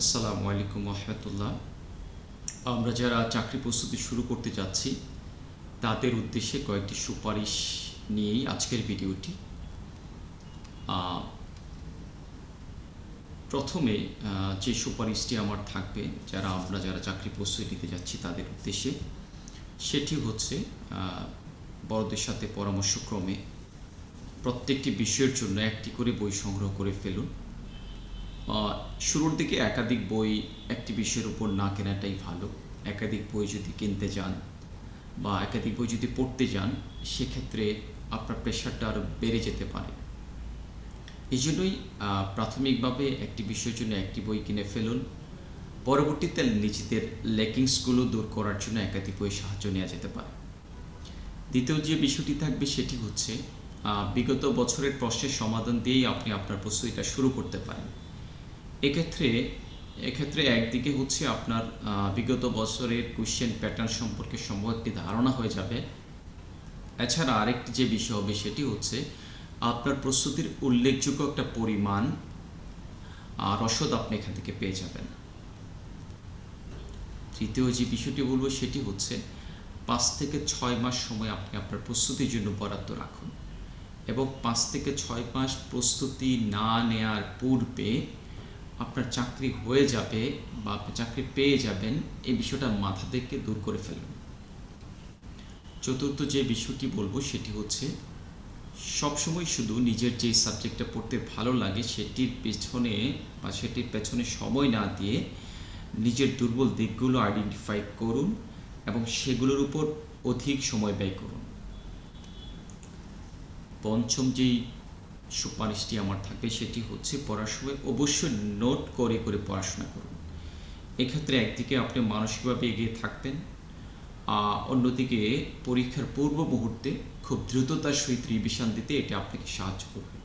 আসসালামু আলাইকুম রহমতুল্লাহ আমরা যারা চাকরি প্রস্তুতি শুরু করতে যাচ্ছি, তাদের উদ্দেশ্যে কয়েকটি সুপারিশ নিয়েই আজকের ভিডিওটি। প্রথমে যে সুপারিশটি আমার থাকবে, যারা আমরা যারা চাকরি প্রস্তুতি নিতে যাচ্ছি তাদের উদ্দেশ্যে, সেটি হচ্ছে বড়দের সাথে পরামর্শক্রমে প্রত্যেকটি বিষয়ের জন্য একটি করে বই সংগ্রহ করে ফেলুন। শুরুর দিকে একাধিক বই একটি বিষয়ের উপর না কেনাটাই ভালো। একাধিক বই যদি কিনতে যান বা একাধিক বই যদি পড়তে যান, সেক্ষেত্রে আপনার প্রেশারটা আরও বেড়ে যেতে পারে। এই জন্যই প্রাথমিকভাবে একটি বিষয়ের জন্য একটি বই কিনে ফেলুন। পরবর্তীতে নিজেদের লেকিংসগুলো দূর করার জন্য একাধিক বই সাহায্য নেওয়া যেতে পারে। দ্বিতীয় যে বিষয়টি থাকবে সেটি হচ্ছে বিগত বছরের প্রশ্নের সমাধান দিয়েই আপনি আপনার প্রস্তুতিটা শুরু করতে পারেন। এক্ষেত্রে এক্ষেত্রে একদিকে হচ্ছে আপনার বিগত বছরের কোশ্চেন প্যাটার্ন সম্পর্কে সম্ভব একটি ধারণা হয়ে যাবে। এছাড়া আরেকটি যে বিষয় হবে সেটি হচ্ছে, আপনার প্রস্তুতির উল্লেখযোগ্য একটা পরিমাণ রসদ আপনি এখান থেকে পেয়ে যাবেন। তৃতীয় যে বিষয়টি বলব সেটি হচ্ছে, পাঁচ থেকে ছয় মাস সময় আপনি আপনার প্রস্তুতির জন্য বরাদ্দ রাখুন। এবং পাঁচ থেকে ছয় মাস প্রস্তুতি না নেয়ার পূর্বে আপনার চাকরি হয়ে যাবে বা আপনি চাকরি পেয়ে যাবেন, এই বিষয়টা মাথা থেকে দূর করে ফেলুন। চতুর্থ যে বিষয়টি বলব সেটি হচ্ছে, সবসময় শুধু নিজের যে সাবজেক্টটা পড়তে ভালো লাগে সেটির পেছনে বা সেটির পেছনে সময় না দিয়ে নিজের দুর্বল দিকগুলো আইডেন্টিফাই করুন এবং সেগুলোর উপর অধিক সময় ব্যয় করুন। পঞ্চম যেই সুপারিশটি আমার থাকবে সেটি হচ্ছে পড়ার সময় অবশ্যই নোট করে করে পড়াশোনা করুন। এক্ষেত্রে একদিকে আপনি মানসিকভাবে এগিয়ে থাকবেন অন্যদিকে পরীক্ষার পূর্ব মুহূর্তে খুব দ্রুততার সহিত রিভিশন দিতে এটা আপনাকে সাহায্য করবে।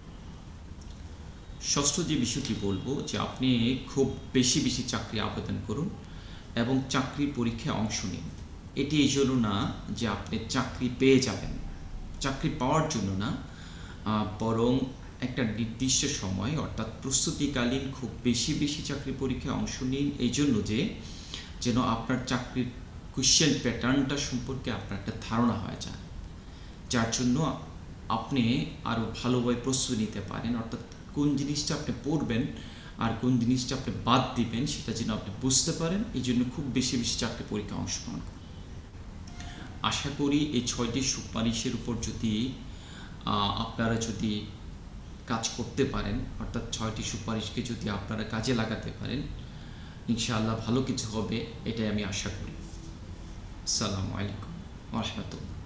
ষষ্ঠ যে বিষয়টি বলব যে আপনি খুব বেশি বেশি চাকরি আবেদন করুন এবং চাকরি পরীক্ষায় অংশ নিন। এটি এই জন্য না যে আপনি চাকরি পেয়ে যাবেন। চাকরি পাওয়ার জন্য না বরং একটা নির্দিষ্ট সময়, অর্থাৎ প্রস্তুতিকালীন খুব বেশি বেশি চাকরি পরীক্ষায় অংশ নিন। এই জন্য যে, যেন আপনার চাকরির কোশ্চেন প্যাটার্নটা সম্পর্কে আপনার একটা ধারণা হয়ে যায়। যার জন্য আপনি আরও ভালোভাবে প্রস্তুতি নিতে পারেন। অর্থাৎ কোন জিনিসটা আপনি পড়বেন আর কোন জিনিসটা আপনি বাদ দিবেন, সেটা যেন আপনি বুঝতে পারেন। এই জন্য খুব বেশি বেশি চাকরি পরীক্ষা অংশগ্রহণ করুন। আশা করি এই ছয়টি সুপারিশের উপর যদি আপনারা যদি কাজ করতে পারেন, অর্থাৎ ছয়টি সুপারিশকে যদি আপনারা কাজে লাগাতে পারেন, ইনশাআল্লাহ ভালো কিছু হবে, এটাই আমি আশা করি। আসসালামু আলাইকুম রহমতুল্লাহ।